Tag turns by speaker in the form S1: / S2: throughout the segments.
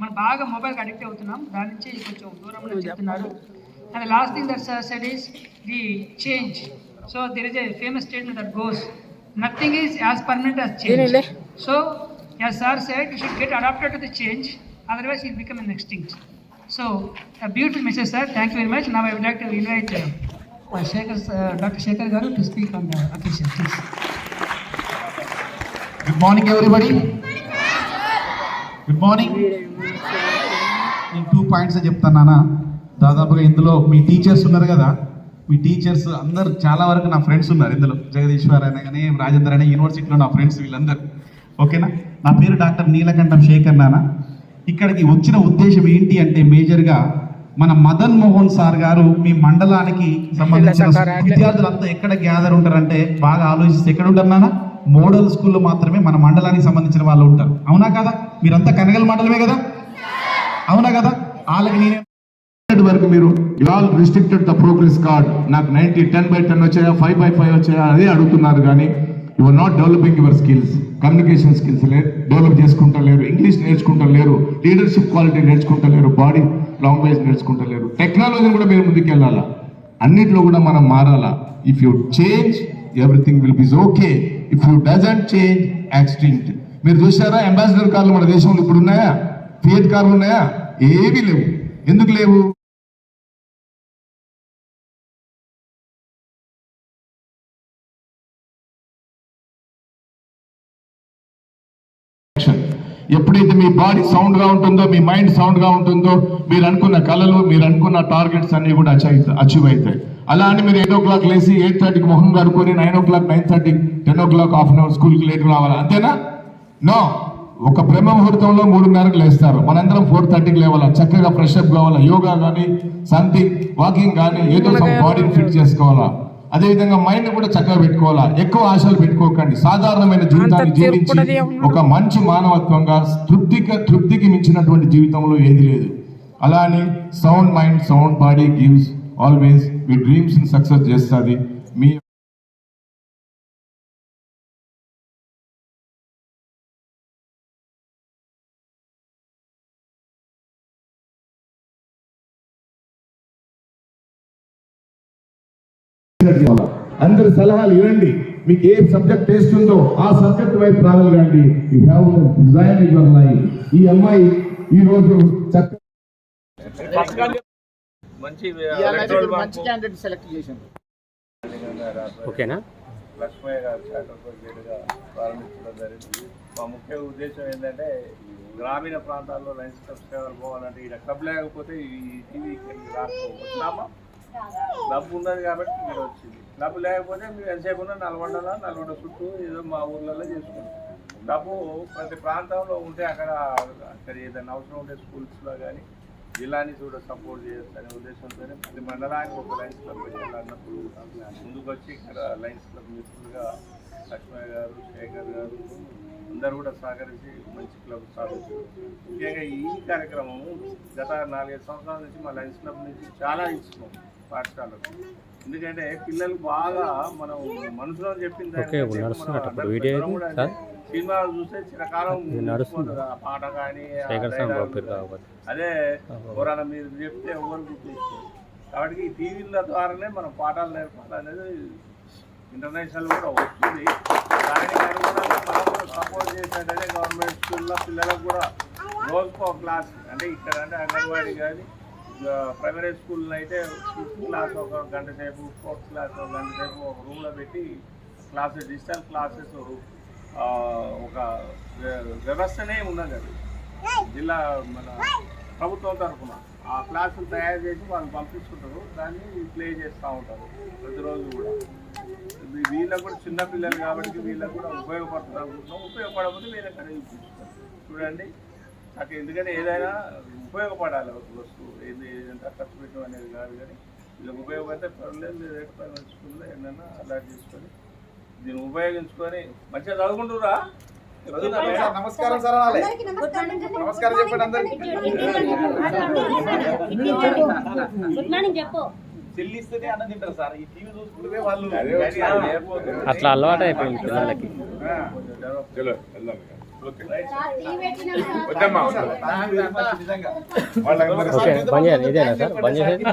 S1: మనం బాగా మొబైల్కి అడిక్ట్ అవుతున్నాం. దాని నుంచి కొంచెం దూరం ఉండని చెప్తున్నారు. And last thing that said is the change so there is a famous statement that goes nothing is as permanent as change so as sir said you should get adapted to the change otherwise it become an extinct so beautiful message sir thank you very much నా I would like to invite Shekhar doctor Shekhar garu to speak on the occasion please
S2: good morning everybody good morning నేను two points చెప్తానా దాదాపుగా ఇందులో మీ teachers ఉన్నారు కదా. మీ teachers అందరు చాలా వరకు నా ఫ్రెండ్స్ ఉన్నారు ఇందులో. జగదీశ్వర్ అయినా కానీ రాజేందర్ అయినా యూనివర్సిటీలో నా ఫ్రెండ్స్ వీళ్ళందరూ. ఓకేనా? నా పేరు డాక్టర్ నీలకంఠం శేఖర్ నాన్న. ఇక్కడికి వచ్చిన ఉద్దేశం ఏంటి అంటే మేజర్గా మన మదన్ మోహన్ సార్ గారు మీ మండలానికి సంబంధించిన విద్యార్థులంతా ఎక్కడ గ్యాదర్ ఉంటారంటే బాగా ఆలోచిస్తే ఎక్కడ ఉంటారు నాన్న? మోడల్ స్కూల్లో మాత్రమే మన మండలానికి సంబంధించిన వాళ్ళు ఉంటారు. అవునా కదా? మీరంతా కనగల మండలమే కదా? అవునా కదా? వాళ్ళకి నేనే
S3: వరకు మీరు you all restricted the progress card నాకు నైన్టీ టెన్ బై టెన్ వచ్చాయా ఫైవ్ బై ఫైవ్ వచ్చాయా అదే అడుగుతున్నారు కానీ you are not developing your skills communication skills లేరు. డెవలప్ చేసుకుంటలేరు ఇంగ్లీష్ నేర్చుకుంటలేరు లీడర్షిప్ క్వాలిటీ నేర్చుకుంటలేరు బాడీ లాంగ్వేజ్ నేర్చుకుంటలేరు టెక్నాలజీని కూడా మీరు ముందుకెళ్ళాలా? అన్నిట్లో కూడా మనం మారాలా? If you change everything will be okay if you doesn't change accident మీరు చూసారా అంబాసిడర్ కార్లు మన దేశంలో ఇప్పుడు ఉన్నాయా? ఫియట్ కార్లు ఉన్నాయా? ఏమీ లేవు. ఎందుకు లేవు? ఎప్పుడైతే మీ బాడీ సౌండ్గా ఉంటుందో మీ మైండ్ సౌండ్గా ఉంటుందో మీరు అనుకున్న కళలు మీరు అనుకున్న టార్గెట్స్ అన్ని కూడా అచీవ్ అచీవ్ అవుతాయి. అలా అని మీరు ఎయిట్ ఓ క్లాక్ లేసి ఎయిట్ థర్టీకి మొహం కడుకొని nine o'clock nine thirty ten o'clock half an hour స్కూల్కి లేట్ రావాలా. అంతేనా? నో ఒక బ్రహ్మ ముహూర్తంలో మూడున్నరకు లేస్తారు. మనందరం ఫోర్ థర్టీకి లేవాలా? చక్కగా ఫ్రెష్ అప్ కావాలా? యోగా కానీ సంథింగ్ వాకింగ్ కానీ ఏదో బాడీని ఫిట్ చేసుకోవాలా? అదే విధంగా మైండ్ కూడా చక్కగా పెట్టుకోవాలా? ఎక్కువ ఆశలు పెట్టుకోకండి. సాధారణమైన జీవితాన్ని జీవించి ఒక మంచి మానవత్వంగా తృప్తికి తృప్తికి మించినటువంటి జీవితంలో ఏది లేదు. అలా అని sound mind sound body gives always మీ డ్రీమ్స్ని సక్సెస్ చేస్తుంది. మీ అందరి సలహాలు వినండి. మీకు ఏ సబ్జెక్ట్ టేస్ట్ ఉందో ఆ సబ్జెక్ట్ వైపు ట్రావెల్ కండి you have design your life ఈ అమ్మాయి ఈ రోజు చక్కగా
S4: మంచి
S5: మంచి క్యాండిడేట్ సెలెక్ట్ చేశాను.
S6: ఓకేనా?
S4: లక్ష్మయ్య గారు శాఖగా ప్రారంభించడం జరిగింది. మా ముఖ్య ఉద్దేశం ఏంటంటే గ్రామీణ ప్రాంతాల్లో లైన్స్ సేవలు పోవాలంటే ఇక్కడ క్లబ్ లేకపోతే ఈ టీవీ రాకపో వచ్చినామా క్లబ్ ఉన్నది కాబట్టి మీరు వచ్చింది. డబ్బు లేకపోతే మేము ఎంతసేపు ఉన్నా నల్గొండలో నల్గొండ చుట్టూ ఏదో మా ఊర్లలో చేసుకుంటాం. డబ్బు ప్రతి ప్రాంతంలో ఉంటే అక్కడ అక్కడ ఏదైనా అవసరం ఉంటే స్కూల్స్లో కానీ జిల్లాని కూడా సపోర్ట్ చేస్తారనే ఉద్దేశంతోనే ప్రతి మండలానికి ఒక లైన్స్ క్లబ్ పెట్టాలన్నప్పుడు ముందుకు వచ్చి ఇక్కడ లైన్స్ క్లబ్ మిత్రులుగా లక్ష్మయ్య గారు శేఖర్ గారు అందరూ కూడా సహకరించి మంచి క్లబ్ స్థాపించారు ముఖ్యంగా ఈ కార్యక్రమము గత నాలుగైదు సంవత్సరాల నుంచి మా లైన్స్ క్లబ్ నుంచి చాలా ఇస్తున్నాం పాఠశాలకు. ఎందుకంటే పిల్లలు బాగా మనం మనసులో చెప్పిన
S6: ఓకే, నడుస్తున్నట్టు వీడియో?
S4: సినిమాలు చూస్తే చిరకాలం
S6: నడుస్తుంది.
S4: పాట కానీ అదే ఎవరైనా మీరు చెప్తే ఎవరు గుర్తిస్తారు కాబట్టి ఈ టీవీల ద్వారానే మనం పాఠాలు నేర్పాలనేది ఇంటర్నేషనల్ కూడా వస్తుంది. దానికి అనుగుణంగా మనం కూడా సపోర్ట్ చేసినట్టయితే గవర్నమెంట్ స్కూల్లో పిల్లలకు కూడా రోజుకో క్లాస్. అంటే ఇక్కడ అంటే అంగన్వాడీ కానీ ప్రైమరీ స్కూల్లో అయితే ఫిఫ్త్ క్లాస్ ఒక గంట సేపు ఫోర్త్ క్లాస్ ఒక గంట సేపు ఒక రూమ్లో పెట్టి క్లాసెస్ డిజిటల్ క్లాసెస్ ఒక వ్యవస్థనే ఉన్నది అది. జిల్లా మన ప్రభుత్వం తరఫున. ఆ క్లాసులు తయారు చేసి వాళ్ళు పంపిస్తుంటారు దాన్ని ప్లే చేస్తూ ఉంటారు ప్రతిరోజు కూడా. వీళ్ళకు కూడా చిన్న పిల్లలు కాబట్టి వీళ్ళకు కూడా ఉపయోగపడుతుంది అనుకుంటున్నాం. ఉపయోగపడకపోతే మీరు ఎక్కడ చూపిస్తారు చూడండి. నాకు ఎందుకంటే ఏదైనా ఉపయోగపడాలి వస్తువు. ఎంత ఖర్చు పెట్టడం అనేది కాదు కానీ వీళ్ళకి ఉపయోగపడితే పర్లేదు మీరు రేటు పైన స్కూల్లో అలర్ట్ చేసుకొని దీన్ని ఉపయోగించుకొని మంచిగా చదువుకుంటురా
S5: నమస్కారం సార్
S7: నమస్కారం చెప్పండి అందరికి. గుడ్ మార్నింగ్ చెప్పు.
S5: చెల్లిస్తేనే అన్నం తింటారు సార్. ఈ టీవీ చూసుకుంటే వాళ్ళు
S6: అట్లా అలవాటు అయిపోయింది పిల్లలకి ఓకే. బంద్ చేయాలి ఇదేనా సార్? చేసేది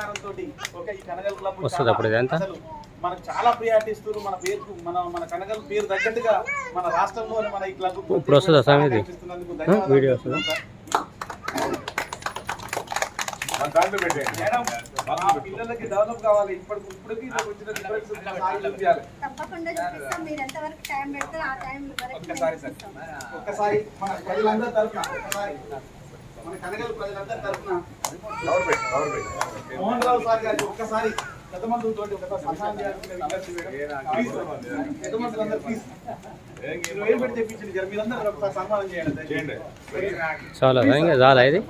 S5: సహకారంతో ఓకే ఈ కనగల్ క్లబ్
S6: వస్తుంది అప్పుడు ఇదంతా?
S5: అసలు మనకు చాలా ప్రియారిటీ ఇస్తున్నారు మన పేరు మన మన కనగల్ పేరు తగ్గట్టుగా మన రాష్ట్రంలో మన ఈ క్లబ్
S6: ఇప్పుడు వస్తుందా స్వామి ఇది? వీడియో వస్తుందా?
S5: సార్.
S4: మన దాంట్లో పెట్టేయండి
S5: మేడం ఆ పిల్లలకి డెవలప్ కావాలి ఇప్పటికి ఇప్పటికి వచ్చిన difference ఒకసారి చూపించాలి.
S7: తప్పకుండా చూపిస్తాం మీరు ఎంతవరకు టైం పెడితే ఆ టైం వరకు
S5: ఒక్కసారి సార్ ఒక్కసారి మన ప్రజలందరి తరఫున ఒక్కసారి మన కనగల్ ప్రజలందరి తరఫున
S4: కవర్ పెట్టి కవర్ పెట్టి
S5: మోహన్ రావు సార్ గారికి ఒక్కసారి పెద్ద తోటి ఒకసారి సహాయం. ప్లీజ్ పెద్ద ప్లీజ్ దయచేసి.
S6: చాలా చాలా ఇది.